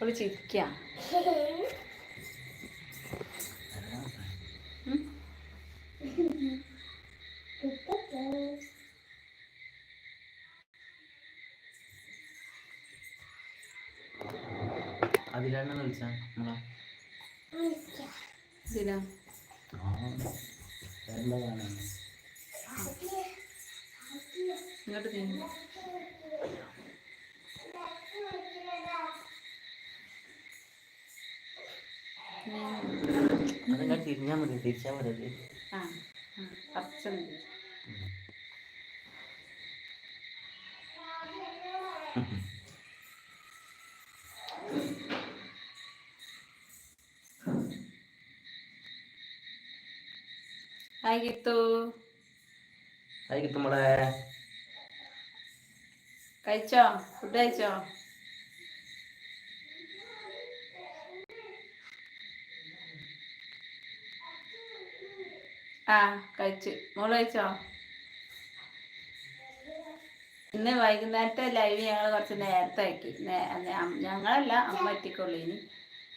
അവൾ ചിരിക്ക. അതിലാണ് വിളിച്ച അതിങ്ങനെ തിരിഞ്ഞാൽ മതി തിരിച്ചാൽ മതി. ആ കുറച്ചുണ്ട് ഹായ് ഗീത്തു. അത് കിട്ടുമ്പോളെ കഴിച്ചോ? ഫുഡ് കഴിച്ചോ? ആ കഴിച്ചു. മോൾ കഴിച്ചോ? ഇന്ന് വൈകുന്നേരത്തെ ലൈവ് ഞങ്ങൾ കുറച്ച് നേരത്തെ ആക്കി ഞങ്ങളല്ല അമ്മ എത്തിക്കൊള്ളു ഇനി.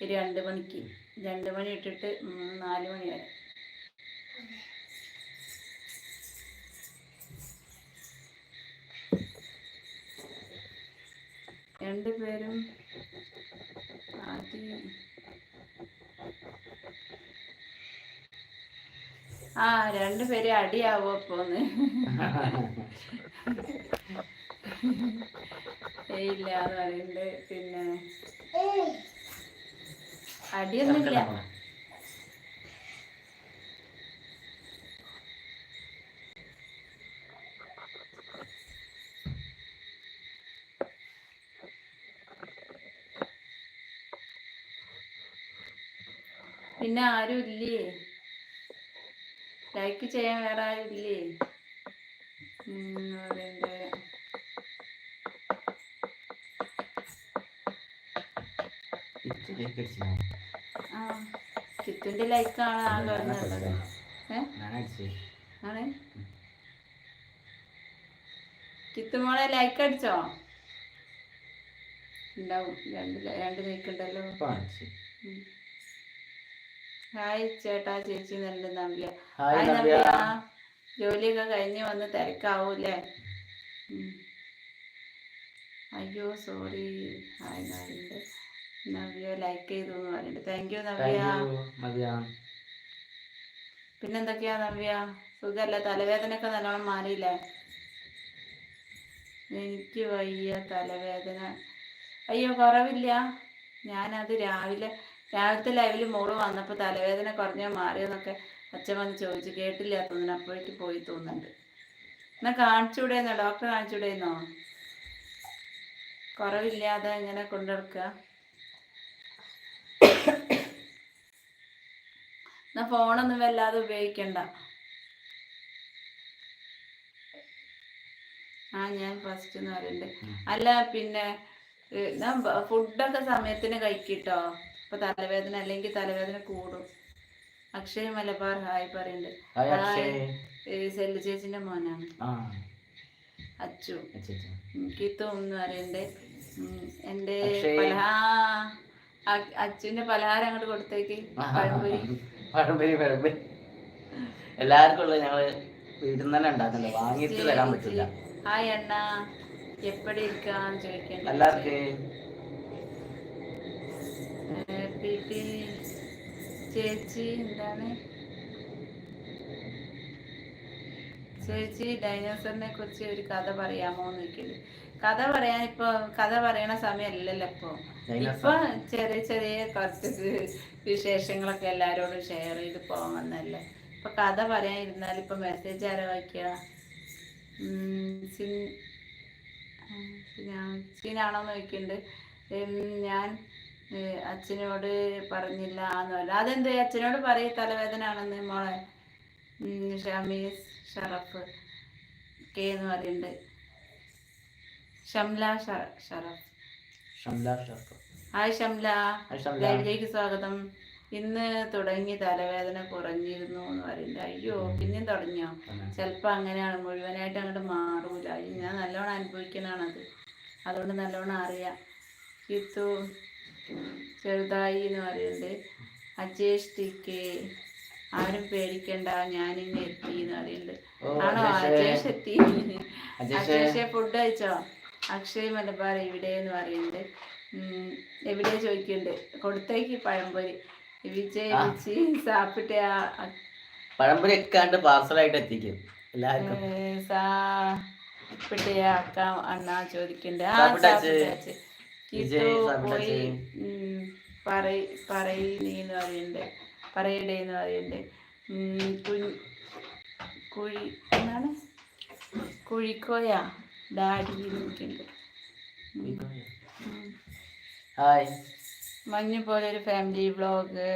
ഒരു രണ്ട് മണിക്ക്. രണ്ട് മണി ഇട്ടിട്ട് നാല് മണി വരെ. രണ്ടുപേരും ആദ്യം ആ രണ്ടുപേരും അടിയാവോ പോന്ന് ഇല്ല എന്ന് പറയുന്നുണ്ട് പിന്നെ അടിയൊന്നുമില്ല. പിന്നെ ആരും ഇല്ലേ ലൈക്ക് ചെയ്യാൻ വേറെ ആരുമില്ലേ അടിച്ചു ആ ലൈക്കാണ് ആ അടിച്ചു. ആണ്? ചിത്തുമോളെ ലൈക്ക് അടിച്ചോ? ഉണ്ടാവും. രണ്ട് രണ്ട് ലൈക്ക് ഉണ്ടല്ലോ. ഹായ് ചേട്ടാ ചേച്ചി നല്ല നവ്യ ഹായ് ജോലിയൊക്കെ കഴിഞ്ഞ് വന്ന് തിരക്കാവൂല്ലേ അയ്യോ sorry hi Navya Navya like ചെയ്തു എന്ന് പറയുന്നുണ്ട് താങ്ക് യു നവ്യ പിന്നെന്തൊക്കെയാ നവ്യ സുഖല്ല? തലവേദനയൊക്കെ നല്ലോണം മാറിയില്ലേ? എനിക്ക് വയ്യ തലവേദന. അയ്യോ കുറവില്ല. ഞാനത് രാവിലെ രാവിലത്തെ ലൈവിൽ മോൾ വന്നപ്പോൾ തലവേദന കുറഞ്ഞോ മാറിയെന്നൊക്കെ അച്ഛൻ വന്ന് ചോദിച്ചു. കേട്ടില്ല തോന്നുന്നു. അപ്പോഴേക്ക് പോയി തോന്നുന്നുണ്ട്. എന്നാ കാണിച്ചൂടെന്നോ? ഡോക്ടറെ കാണിച്ചൂടെന്നോ? കുറവില്ലാതെ ഇങ്ങനെ കൊണ്ടുനടക്കുക. എന്നാ ഫോണൊന്നും വല്ലാതെ ഉപയോഗിക്കണ്ട. ആ ഞാൻ ഫസ്റ്റ് എന്ന് പറയുന്നുണ്ട് അല്ല പിന്നെ ഫുഡൊക്കെ സമയത്തിന് കഴിക്കിട്ടോ ഇപ്പൊ തലവേദന അല്ലെങ്കിൽ തലവേദന കൂടും. അക്ഷയ മലബാർ ഹായ് പറയുന്നുണ്ട്. സെല്ലു ചേച്ചിന്റെ മോനാണ്. അച്ചു. എനിക്കിത്തോ ഒന്നും അറിയണ്ടേ എന്റെ അച്ഛന്റെ പലഹാ അച്ചുവിന്റെ പലഹാരം അങ്ങോട്ട് കൊടുത്തേക്ക്. പഴംപൊരി. പഴംപൊരി പഴംപൊരി. എല്ലാവർക്കും ഉള്ളത് ഞങ്ങൾ വീട്ടിൽ തന്നെ ഉണ്ടാക്കുന്നില്ല വാങ്ങിയിട്ട് തരാൻ പറ്റില്ല. ഹായ് അണ്ണ. എപ്പടി ഇരിക്കാന്ന് ചോദിക്കണ്ട. എല്ലാവർക്കും. ചേച്ചി എന്താണ്? ചേച്ചി ഡൈനോസറിനെ കുറിച്ച് ഒരു കഥ പറയാമോ ചോദിക്കൽ. കഥ പറയാൻ ഇപ്പൊ കഥ പറയണ സമയമല്ലല്ലോ ഇപ്പൊ. ഇപ്പൊ ചെറിയ ചെറിയ കുറച്ച് വിശേഷങ്ങളൊക്കെ എല്ലാരോടും ഷെയർ ചെയ്ത് പോകാമെന്നല്ലേ ഇപ്പൊ കഥ പറയാൻ ഇരുന്നാൽ ഇപ്പൊ മെസ്സേജ് ആരോ വയ്ക്കുക ഉം, സിൻ- ആ, സിനാ- ചോദിക്കുന്നുണ്ട് ഞാൻ അച്ഛനോട് പറഞ്ഞില്ല എന്ന് പറഞ്ഞു അതെന്ത്? അച്ഛനോട് പറയും തലവേദന ആണെന്ന് മോളെ ഷമീസ് ഷറഫ് കെ എന്ന് പറയുന്നുണ്ട് ഷംല ഷറഫ്. ഹായ് ഷംല. ലൈവിലേക്ക് സ്വാഗതം. ഇന്ന് തുടങ്ങി തലവേദന കുറഞ്ഞിരുന്നു എന്ന് പറയുന്നുണ്ട് അയ്യോ പിന്നെയും തുടങ്ങിയോ. ചിലപ്പോൾ അങ്ങനെയാണ്. മുഴുവനായിട്ട് അങ്ങോട്ട് മാറൂല. ഞാൻ നല്ലോണം അനുഭവിക്കണാണത്. അതുകൊണ്ട് നല്ലോണം അറിയാം. കിത്തു ചെറുതായി എന്ന് പറയുന്നത് അജേഷ് ടി കെ ആരും പേടിക്കണ്ട ഞാനിങ്ങ് എത്തി എന്ന് പറയുന്നുണ്ട്. ഓ, ആണോ? അജേഷേ. എത്തി. അജേഷേ. ഫുഡ് കഴിച്ചോ? അക്ഷയ് മലബാർ എവിടെ എന്ന് പറയുന്നുണ്ട്. ഉം, എവിടെ ചോദിക്കുന്നുണ്ട്. കൊടുത്തേക്ക് പഴംപൊരി. വിജയ് വിജി സാപ്പിട്ട പഴംപൊരി എക്കാണ്ട് പാർസലായിട്ട് എത്തിക്കും. എല്ലാവർക്കും. സാപ്പിട്ട അക്ക അണ്ണ ചോദിക്കുന്നുണ്ട്. പോയി പറയുന്നീന്ന് പറയുന്നുണ്ട് പറയടേന്ന് പറയുന്നുണ്ട് ഉം, കുഴി എന്താണ്? കുഴിക്കോയ ഡാഡി നോക്കിണ്ട് ഹായ്. മഞ്ഞു പോലെ ഒരു ഫാമിലി വ്ളോഗ്.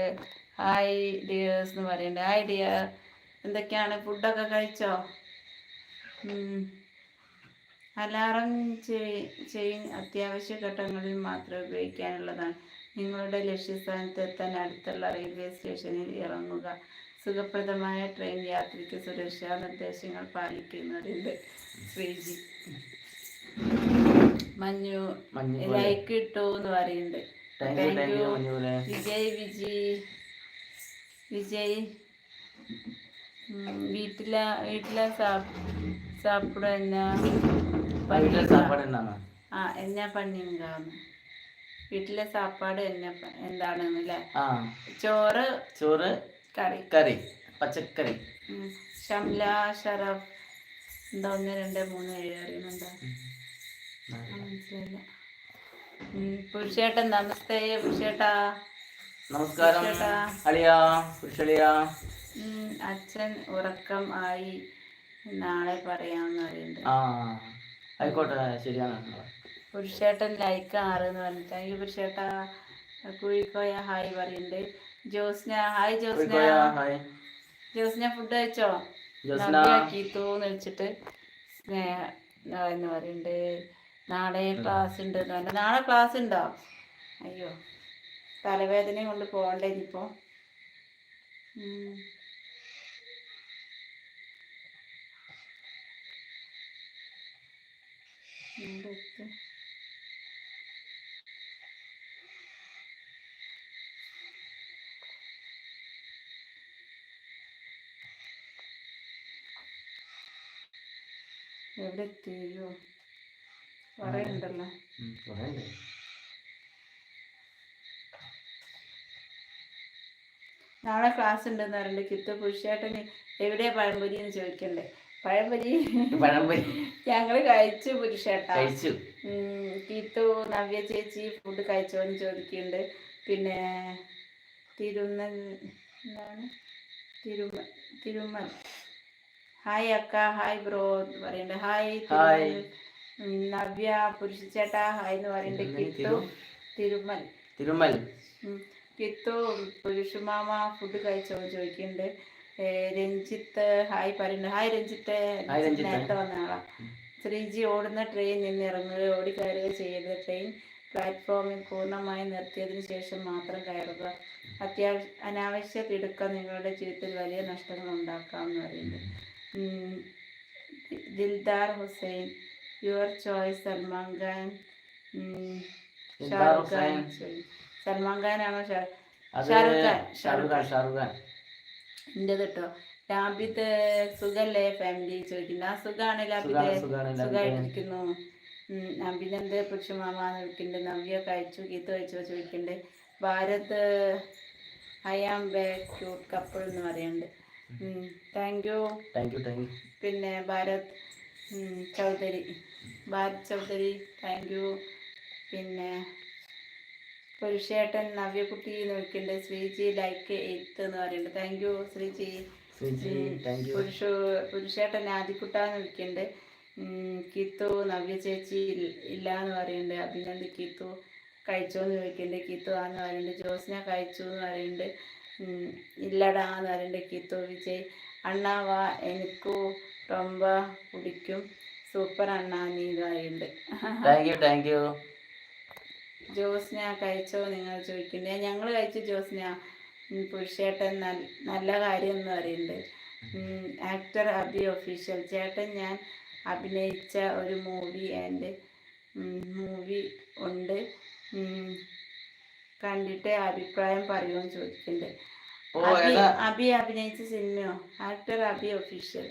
ഹായ് ഡിയേഴ്സ് എന്ന് പറയുന്നുണ്ട് ഹായ് ഡിയർ. എന്തൊക്കെയാണ്? ഫുഡൊക്കെ കഴിച്ചോ? അലാറം ചെയ്യും അത്യാവശ്യ ഘട്ടങ്ങളിൽ മാത്രം ഉപയോഗിക്കാനുള്ളതാണ്. നിങ്ങളുടെ ലക്ഷ്യസ്ഥാനത്ത് എത്താൻ അടുത്തുള്ള റെയിൽവേ സ്റ്റേഷനിൽ ഇറങ്ങുക. സുഖപ്രദമായ ട്രെയിൻ യാത്രയ്ക്ക് സുരക്ഷാ നിർദ്ദേശങ്ങൾ പാലിക്കുന്നതിന്റെ ശ്രീജി. മഞ്ഞു. ലൈക്ക് ഇട്ടു എന്ന് പറയുന്നുണ്ട്. Thank you Vijay Viji. Vijay. വീട്ടിലാ വീട്ടിലെ വീട്ടിലെ സാപ്പിട എന്നാ? വീട്ടിലെ സാപ്പാട് എന്താണ് ആ എന്നാ വീട്ടിലെ സാപ്പാട് എന്നാ എന്താണെന്ന് അല്ലേ ചോറ് ചോറ് കറി. കറി പച്ചക്കറി. ഷംല ഷറഫ് എന്താ ഒന്ന് രണ്ട് മൂന്ന് ഏഴ് അറിയുന്നുണ്ടോ? മനസ്സിലായില്ല. പുരുഷേട്ടൻ നമസ്തേ പുരുഷേട്ടാ. നമസ്കാരം ചേട്ടാ. അളിയാ പുരുഷളിയാ. അച്ഛൻ ഉറക്കം ആയി. നാളെ പറയാമെന്ന് പറയുന്നുണ്ട്. ആയിക്കോട്ടെ ശരിയാണ്. പുരുഷേട്ടൻ ലൈക്ക് ആറ് എന്ന് പറഞ്ഞു താങ്ക് യു പുരുഷേട്ടാ കുഴിക്കോയ ഹായ് പറയുന്നുണ്ട് ജോസ്ന ഹായ് ജോസ്ന. ജോസ്ന ഫുഡ് കഴിച്ചോ? ജോസ്ന. കീത്തൂന്ന് വെച്ചിട്ട് സ്നേഹ എന്ന് പറയുന്നുണ്ട് നാളെ ക്ലാസ് ഉണ്ട് എന്ന് പറഞ്ഞു നാളെ ക്ലാസ് ഉണ്ടോ? അയ്യോ തലവേദന കൊണ്ട് പോകണ്ടേ ഇനിയിപ്പോ? എവിടെ എത്തിയോ? പറയണ്ടല്ലോ. നാളെ ക്ലാസ് ഉണ്ടെന്ന് പറയുന്നുണ്ട് കിത്ത പുരുഷേട്ടന് എവിടെയാ പഴംപൊരി എന്ന് ചോദിക്കണ്ടേ? പഴംപൊരി പഴംപൊരി ഞങ്ങൾ കഴിച്ചു പുരുഷേട്ടാ. കഴിച്ചു. തീത്തു നവ്യ ചേച്ചി ഫുഡ് കഴിച്ചോന്ന് ചോദിക്കുന്നുണ്ട് പിന്നെ തിരുന്ന എന്താണ്? തിരുമ തിരുമൽ. ഹായ് അക്ക ഹായ് ബ്രോ എന്ന് പറയുന്നുണ്ട് ഹായ് ഹായ്. നവ്യ പുരുഷച്ചേട്ടാ ഹായ് എന്ന് പറയുന്നുണ്ട് കിത്തു തിരു- തിരുമൽ. തിരുമൽ. കിത്തു പുരുഷമാമ ഫുഡ് കഴിച്ചോ ചോദിക്കുന്നുണ്ട് രഞ്ജിത്ത് ഹായ് പറയുന്നു. ഹായ് രഞ്ജിത്ത്. നേരത്തെ വന്ന ആളാ. ശ്രീജി ഓടുന്ന ട്രെയിൻ നിന്ന് ഇറങ്ങുക ഓടിക്കയറുക ചെയ്ത് ട്രെയിൻ പ്ലാറ്റ്ഫോമിൽ പൂർണമായി നിർത്തിയതിനു ശേഷം മാത്രം കയറുക. അത്യാവശ്യ അനാവശ്യ തിടുക്കം നിങ്ങളുടെ ജീവിതത്തിൽ വലിയ നഷ്ടങ്ങൾ ഉണ്ടാക്കാം എന്ന് പറയുന്നത് ദിൽദാർ ഹുസൈൻ യുവർ ചോയ്സ് സൽമാൻ ഖാൻ. ഷാറുഖ് ഖാൻ. സൽമാൻ ഖാനാണോ ഷാറുഖ് ഖാൻ ഷാറുഖ് ഖാൻ ഷാറുഖ് ഖാൻ. എന്റെ കേട്ടോ ലാബിത്ത് സുഖല്ലേ ഫാമിലി ചോദിക്കുന്നു. ആ സുഖാണ് ലാബിത്ത്. സുഖമായിട്ടിരിക്കുന്നു അഭിനന്ദ് പുരുഷമാമാന്ന് വിളിക്കുന്നുണ്ട് നവ്യ കഴിച്ചു ഗീത്ത് കഴിച്ചോ ചോദിക്കുന്നുണ്ട്. Bharat I am back cute couple എന്ന് പറയുന്നുണ്ട്. Thank you thank you thank you പിന്നെ ഭാരത് ചൗധരി. ഭാരത് ചൗധരി താങ്ക് യു പിന്നെ പുരുഷേട്ടൻ നവ്യകുട്ടി എന്ന് വിളിക്കുന്നുണ്ട് ശ്രീജി ലൈക്ക് എയ്ത്ത് എന്ന് പറയുന്നുണ്ട് താങ്ക് യു ശ്രീജി. പുരുഷ പുരുഷേട്ടൻ വിളിക്കുന്നുണ്ട് ഉം, കിത്തു നവ്യ ചേച്ചി ഇല്ല എന്ന് പറയുന്നുണ്ട് അഭിനന്ദ് കിത്തു കഴിച്ചോ എന്ന് ചോദിക്കുന്നുണ്ട് കിത്തു ആന്ന് പറയുന്നുണ്ട് ജോസ്ന കഴിച്ചു എന്ന് പറയുന്നുണ്ട് ഇല്ലടാന്ന് ഇല്ലടാ എന്ന് പറയുന്നുണ്ട് കിത്തു വിജയ് അണ്ണാ വാ എനിക്കു റൊമ്പ കുടിക്കും. സൂപ്പർ അണ്ണാ നീ എന്ന് പറയുന്നുണ്ട് thank you thank you Josna കഴിച്ചോ നിങ്ങൾ ചോദിക്കുന്നത് ഞങ്ങൾ കഴിച്ചു ജോസ്ന പുരുഷേട്ടൻ നല്ല കാര്യം എന്ന് പറയുന്നുണ്ട് ആക്ടർ അബി ഒഫീഷ്യൽ ചേട്ടൻ ഞാൻ അഭിനയിച്ച ഒരു മൂവി ആൻഡ് മൂവി ഉണ്ട്. കണ്ടിട്ട് അഭിപ്രായം പറയുമെന്ന് ചോദിക്കുന്നുണ്ട്. അബി അഭിനയിച്ച സിനിമയോ? ആക്ടർ അബി ഒഫീഷ്യൽ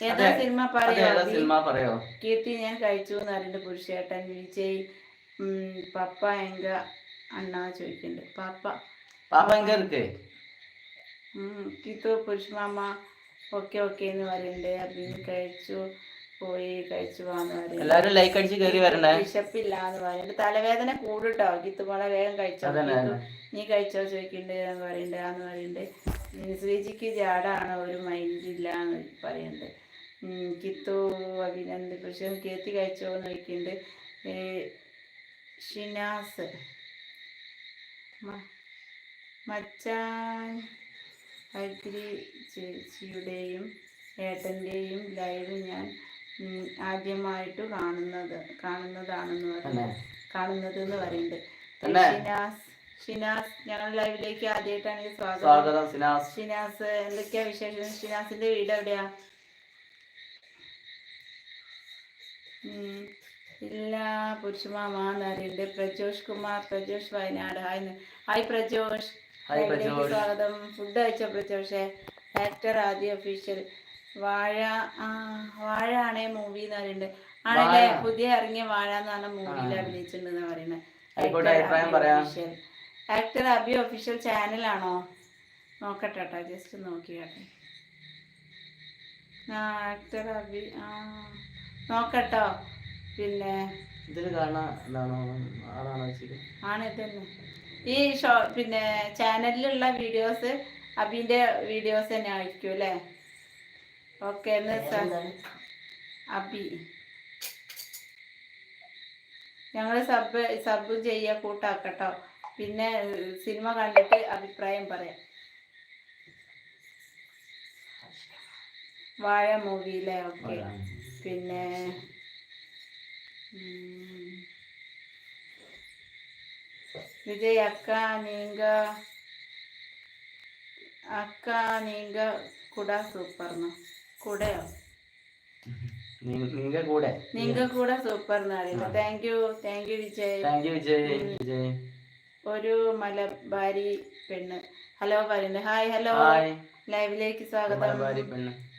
ഏതാ സിനിമ പറയോ? കീർത്തി ഞാൻ കഴിച്ചു എന്ന് പറയുന്നുണ്ട് പുരുഷേട്ടൻ. വിജയ് പപ്പ എങ്ക അണ്ണ ചോദിക്കണ്ട് പാപ്പ. പാപ്പ എങ്ക ഇരിക്കേ കിത്തു പുരുഷമാമ ഓക്കെ ഓക്കെ എന്ന് പറയണ്ടേ. അബിൻ കഴിച്ചു പോയി കഴിച്ചു എല്ലാവരും വിശപ്പില്ല എന്ന് പറയുന്നുണ്ട് തലവേദന കൂടുട്ടോ? കിത്ത് മോളെ വേഗം കഴിച്ചോ? നീ കഴിച്ചോ ചോദിക്കണ്ടേ എന്ന് പറയണ്ട് എന്ന് പറയണ്ട്. ശ്രീജിക്ക് ജാടാണ് ഒരു മൈൻഡ് ഇല്ല എന്ന് പറയുന്നുണ്ട് കിത്തു അഭിനന്ദ്. പക്ഷെ കേത്തി കഴിച്ചോ എന്ന് ചോദിക്കുന്നുണ്ട് ഷിനാസ്. മച്ചാൻ ഹൈത്രി ചേച്ചിയുടെയും ഏട്ടന്റെയും ലൈവ് ഞാൻ ആദ്യമായിട്ട് കാണുന്നത് കാണുന്നതാണെന്ന് പറയുന്നത് കാണുന്നത് എന്ന് പറയുന്നുണ്ട് തന്നെ? ഷിനാസ് ഷിനാസ് ഞങ്ങൾ ലൈവിലേക്ക് ആദ്യമായിട്ടാണ് സ്വാഗതം. ഷിനാസ്. എന്തൊക്കെയാ വിശേഷം? ഷിനാസിന്റെ വീട് എവിടെയാ. ഇല്ല പുരുഷമാറിയുണ്ട് പ്രജോഷ് കുമാർ പ്രജോഷ് വയനാട്. ഹായ്. ഹായ് പ്രജോഷ്. സ്വാഗതം. ഫുഡ് കഴിച്ചോ പ്രജോഷേ? ആക്ടർ ആദ്യ ഒഫീഷ്യൽ വാഴ വാഴ ആണേ മൂവി എന്ന് പറയുന്നത് ആണല്ലേ? പുതിയ ഇറങ്ങിയ വാഴ എന്ന് പറഞ്ഞ മൂവിയിൽ. അഭിനയിച്ചിട്ടുണ്ടെന്ന് പറയുന്നത്. ആക്ടർ അബി ഒഫീഷ്യൽ ചാനലാണോ നോക്കട്ടെ കേട്ടോ ജസ്റ്റ് നോക്കിയാട്ടെ കേട്ടെ. ആക്ടർ അബി ആ നോക്കട്ടോ. പിന്നെ? ഇതിൽ കാണാൻ എന്താണോ ആളാണോ വെച്ചിട്ട് ആണ് ഇതന്നെ. ഈ ഷോ പിന്നെ ചാനലിലുള്ള വീഡിയോസ് അബിന്റെ വീഡിയോസ് തന്നെ ആയിരിക്കും അല്ലേ? ഓക്കെ അബി. ഞങ്ങൾ സബ് സബ് ചെയ്യ കൂട്ടാക്കട്ടോ. പിന്നെ സിനിമ കണ്ടിട്ട് അഭിപ്രായം പറയാം. വാഴ മൂവിയിലെ ഓക്കെ. പിന്നെ ഉം, വിജയ് അക്ക നീങ്ക. അക്ക നീങ്ക சூப்பர்னா സൂപ്പർന്നു நீங்க கூட കൂടെ. கூட കൂട സൂപ്പർ എന്ന് പറയുന്നത് thank you thank you Vijay. Thank you Vijay. Vijay. ഒരു മലബാരി പെണ്ണ്. ഹലോ പറയുന്നത് ഹായ് ഹലോ ഹായ് ലൈവിലേക്ക് സ്വാഗതം.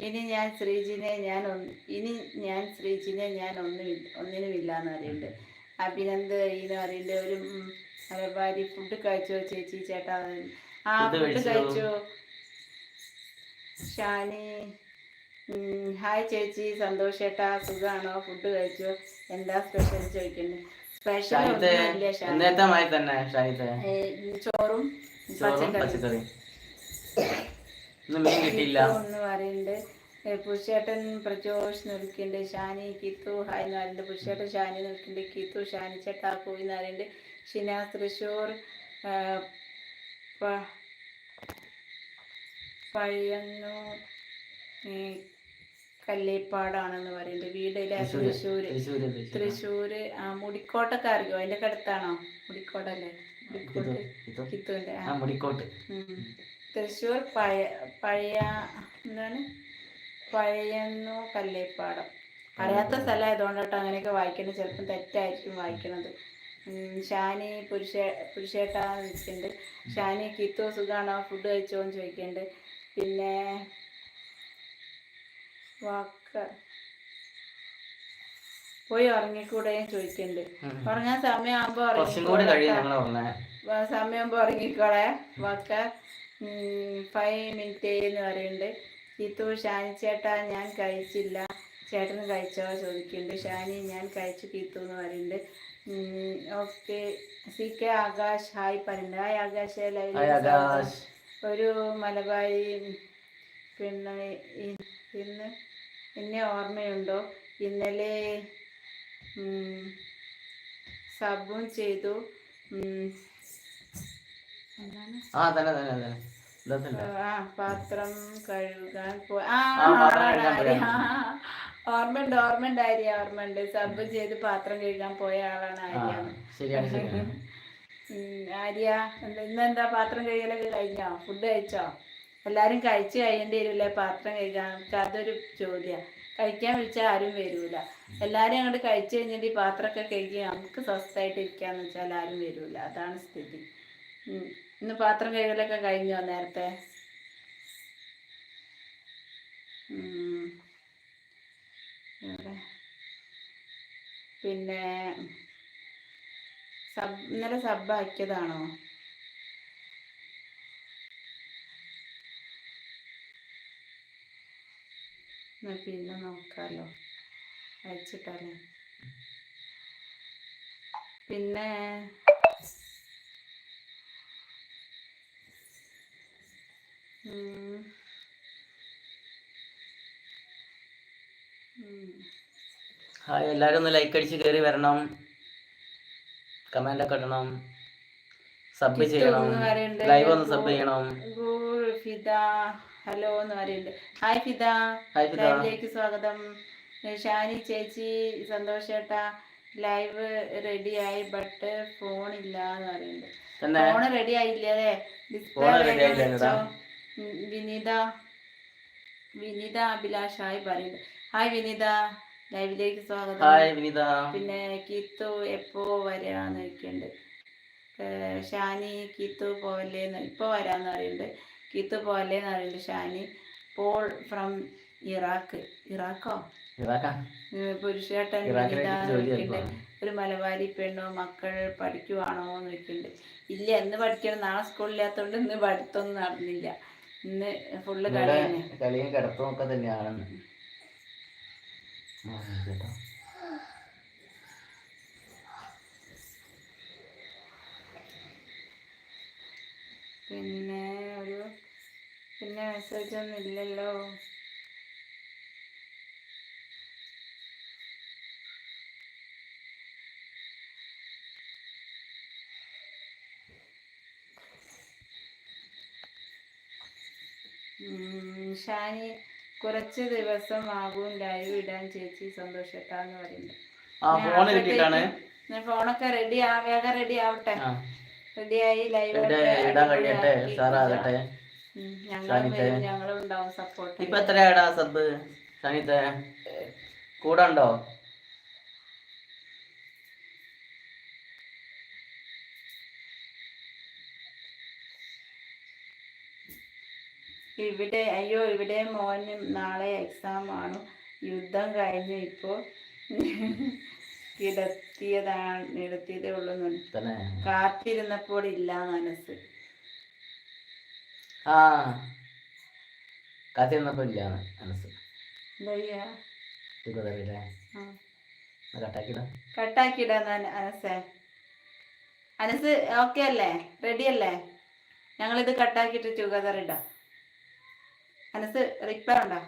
ഇനി ഞാൻ ശ്രീജിനെ ഞാൻ ഒന്ന് ഇനി ഞാൻ ശ്രീജിനെ ഞാൻ ഒന്നുമില്ല ഒന്നിനുമില്ല എന്ന് പറയുന്നുണ്ട്. അഭിനന്ദ് എന്ന് പറയുന്നുണ്ട് ഒരു മലബാരി ഫുഡ് കഴിച്ചോ ചേച്ചി ചേട്ടാ ആ ഫുഡ് കഴിച്ചോ? ഷാനി ഹായ് ചേച്ചി സന്തോഷ് ചേട്ടാ സുഖാണോ? ഫുഡ് കഴിച്ചോ? എന്താ സ്പെഷ്യൽ ചോദിക്കുന്നത് സ്പെഷ്യൽ ചോറും ഒന്നുമില്ല ഷാനി എന്നേത്തെ മായി തന്നെ ഷാനിത്തെ ഏ, ചോറും ചോറും മീൻ കിട്ടിയില്ല. കിത്തു പറയുന്നുണ്ട് പുരുഷേട്ടൻ പ്രജോഷ് നിൽക്കുന്നുണ്ട്. ഷാനി കിത്തു ഹായ് പറയുന്നുണ്ട്. പുരുഷേട്ടൻ ഷാനി നിൽക്കുന്നുണ്ട്. കിത്തു ഷാനി ചേട്ടാ എന്ന് പറയുന്നുണ്ട്. ഷിനാസ് തൃശ്ശൂർ പയ്യന്നൂർ കല്ലേപ്പാടാണെന്ന് പറയുന്നത് വീടിലെ തൃശ്ശൂർ തൃശ്ശൂർ ആ മുടിക്കോട്ടൊക്കെ അറിയോ? അതിന്റെ ഒക്കെ അടുത്താണോ? മുടിക്കോട്ടല്ലേ? മുടിക്കോട്ട്. ആ. മുടിക്കോട്ട്. തൃശ്ശൂർ പഴയ പഴയ എന്താണ്? പഴയന്നു കല്ലേപ്പാടം. അറിയാത്ത സ്ഥലമായതുകൊണ്ട് കേട്ടോ അങ്ങനെയൊക്കെ വായിക്കുന്നത്. ചിലപ്പം തെറ്റായിരിക്കും വായിക്കണത് ഉം, ഷാനി പുരുഷ പുരുഷേട്ടാന്ന് നിൽക്കുന്നുണ്ട് ഷാനി കിത്തോ സുഖാണോ? ഫുഡ് കഴിച്ചോന്ന് ചോദിക്കുന്നുണ്ട്. പിന്നെ വാക്ക. പോയി ഉറങ്ങിക്കൂടെ ചോദിക്കുന്നുണ്ട്. ഉറങ്ങാൻ സമയമാകുമ്പോ സമയമാകുമ്പോ ഉറങ്ങിക്കോളെ. വാക്ക. ഫൈവ് മിനിറ്റ് എന്ന് പറയുന്നുണ്ട് ഇത്തു ഷാനി ചേട്ടാ ഞാൻ കഴിച്ചില്ല. ചേട്ടന് കഴിച്ചോ ചോദിക്കുന്നുണ്ട് ഷാനി ഞാൻ കഴിച്ചു കീത്തു എന്ന് പറയുന്നുണ്ട് okay C K Akash hi പറയുന്നുണ്ട് ഹായ് ആകാശ്. ഒരു മലബാരി പിന്നെ ഇന്ന് എന്നെ ഓർമ്മയുണ്ടോ? ഇന്നലെ സബും ചെയ്തു. എന്താണ് ആ തന്നെ തന്നെ തന്നെ. പാത്രം കഴുകാൻ. ഓർമ്മയുണ്ട് ഓർമ്മയുണ്ട് ആര്യ ഓർമ്മയുണ്ട്. സബ് ചെയ്ത് പാത്രം കഴുകാൻ പോയ ആളാണ് ആര്യ. ആര്യ ഇന്നെന്താ പാത്രം കഴുകലൊക്കെ കഴിഞ്ഞോ? ഫുഡ് കഴിച്ചോ? എല്ലാരും കഴിച്ചു കഴിയേണ്ടി വരില്ലേ പാത്രം കഴുകാൻ? അതൊരു ചോദ്യം. കഴിക്കാൻ വിളിച്ചാൽ ആരും വരൂല. എല്ലാരും അങ്ങോട്ട് കഴിച്ചു കഴിഞ്ഞിട്ട് ഈ പാത്രമൊക്കെ കഴുകി നമുക്ക് സ്വസ്ഥമായിട്ട് ഇരിക്കാന്ന് വെച്ചാൽ ആരും വരൂല. അതാണ് സ്ഥിതി. ഇന്ന് പാത്രം കഴുകലൊക്കെ കഴിഞ്ഞോ നേരത്തെ. പിന്നെ സബ് ഇന്നലെ സബ് ആക്കിയതാണോ? പിന്നെ നോക്കാലോ. അയച്ചിട്ടല്ലേ പിന്നെ ഹായ് എല്ലാവരും ഒന്ന് ലൈക്ക് അടിച്ച് കയറി വരണം. കമന്റ് ഒക്കെ ഇടണം. സബ് ചെയ്യണം. ലൈവ് ഒന്ന് സബ് ചെയ്യണം. ഫിദ ഹലോ എന്ന് പറയുന്നുണ്ട്. ഹായ് ഫിദ. ഹായ്. ലൈവിലേക്ക് സ്വാഗതം. ഷാനി ചേച്ചി സന്തോഷ് ചേട്ടാ ലൈവ് റെഡിയായി ബട്ട് ഫോൺ ഇല്ല എന്ന് പറയുന്നുണ്ട്. ഫോൺ റെഡി ആയില്ലേ? ഡിസ്പ്ലേ വിനിത വിനീത അഭിലാഷ് ഹായ് പറയുന്നത് ഹായ് വിനീത ലൈവിലേക്ക് സ്വാഗതം. ഹായ് വിനീത. പിന്നെ കീത്തു എപ്പോ വരാന്ന് ചോദിക്കുന്നുണ്ട്. ഷാനി കീത്തു പോവല്ലേന്ന് ഇപ്പൊ വരാന്ന് പറയുന്നുണ്ട്. കീത്തു പോവല്ലേന്ന് പറയുന്നുണ്ട് ഷാനി. Paul from Iraq? ഇറാഖോ പുരുഷേട്ടൻ ഒരു മലബാരി പെണ്ണോ മക്കൾ പഠിക്കുവാണോ എന്ന് വെക്കുന്നുണ്ട് ഇല്ല എന്ന് പഠിക്കണം. നാളെ സ്കൂളില്ലാത്തോണ്ട് ഇന്ന് പഠിത്തമൊന്നും നടന്നില്ല. ഇന്ന് ഫുള്ള് കളിയും കിടപ്പും ഒക്കെ തന്നെയാണ്. കേട്ടോ. പിന്നെ ഒരു പിന്നെ മെസ്സേജ് ഒന്നും ഇല്ലല്ലോ. ഷാനി കുറച്ച് ദിവസം ആകും ലൈവ് ഇടാൻ ചേച്ചി സന്തോഷത്താന്ന് പറയുന്നു. ആ ഫോൺ കിട്ടിയിട്ടാണ് ഞാൻ ഫോണൊക്കെ റെഡി ആവേഗം വേഗം റെഡി ആവട്ടെ. റെഡിയായി ലൈവ് ഇടാൻ കഴിയട്ടെ ഞങ്ങളും ഞങ്ങളും ഉണ്ടാവും സപ്പോർട്ട് ഇപ്പൊ എത്രയാടാ സബ് ഷാനിത്തെ. കൂടെ ഉണ്ടോ? ഇവിടെ അയ്യോ ഇവിടെ മോന് നാളെ എക്സാം ആണ്. യുദ്ധം കഴിഞ്ഞു ഇപ്പോ കിടത്തിയതാണ് കിടത്തിയതേ ഉള്ളൂ കാത്തിരുന്നപ്പോൾ ഇല്ല മനസ്സ്. ആ. കാത്തിരുന്നപ്പോ ഇല്ല മനസ്സ്. കട്ടാക്കിടാ അനസ്. ഓക്കെ അല്ലേ? റെഡി അല്ലേ? ഞങ്ങളിത് കട്ടാക്കിയിട്ട് ടുഗദർ ഇടാം. അനസ് റിപ്പയർ ഉണ്ടോ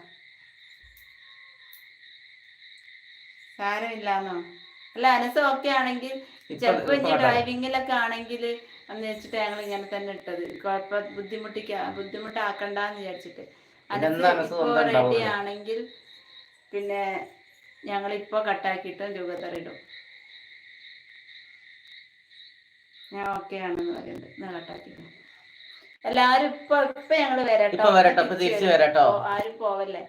സാരമില്ലാന്നോ? അല്ല അനസ് ഓക്കെ ആണെങ്കിൽ ചിലപ്പോ ഇനി ഡ്രൈവിങ്ങിലൊക്കെ ആണെങ്കിൽ എന്ന് വെച്ചിട്ട് ഞങ്ങൾ ഇങ്ങനെ തന്നെ ഇട്ടത്. കുഴപ്പ ബുദ്ധിമുട്ടിക്ക ബുദ്ധിമുട്ടാക്കണ്ടെന്ന് വിചാരിച്ചിട്ട്. അനസ് ഇപ്പോ റെഡി ആണെങ്കിൽ പിന്നെ ഞങ്ങൾ ഇപ്പൊ കട്ടാക്കിയിട്ടും രൂപത്തറ ഇടും. ഞാൻ ഓക്കെ ആണെന്ന് പറയുന്നത് ഞാൻ കട്ടാക്കിട്ടോ എല്ലാരും ഇപ്പൊ ഇപ്പൊ ഞങ്ങൾ വരാട്ടോ. ഇപ്പൊ വരാട്ടോ, ഇപ്പൊ തിരിച്ച് വരാട്ടോ. ആരും പോവല്ലേ?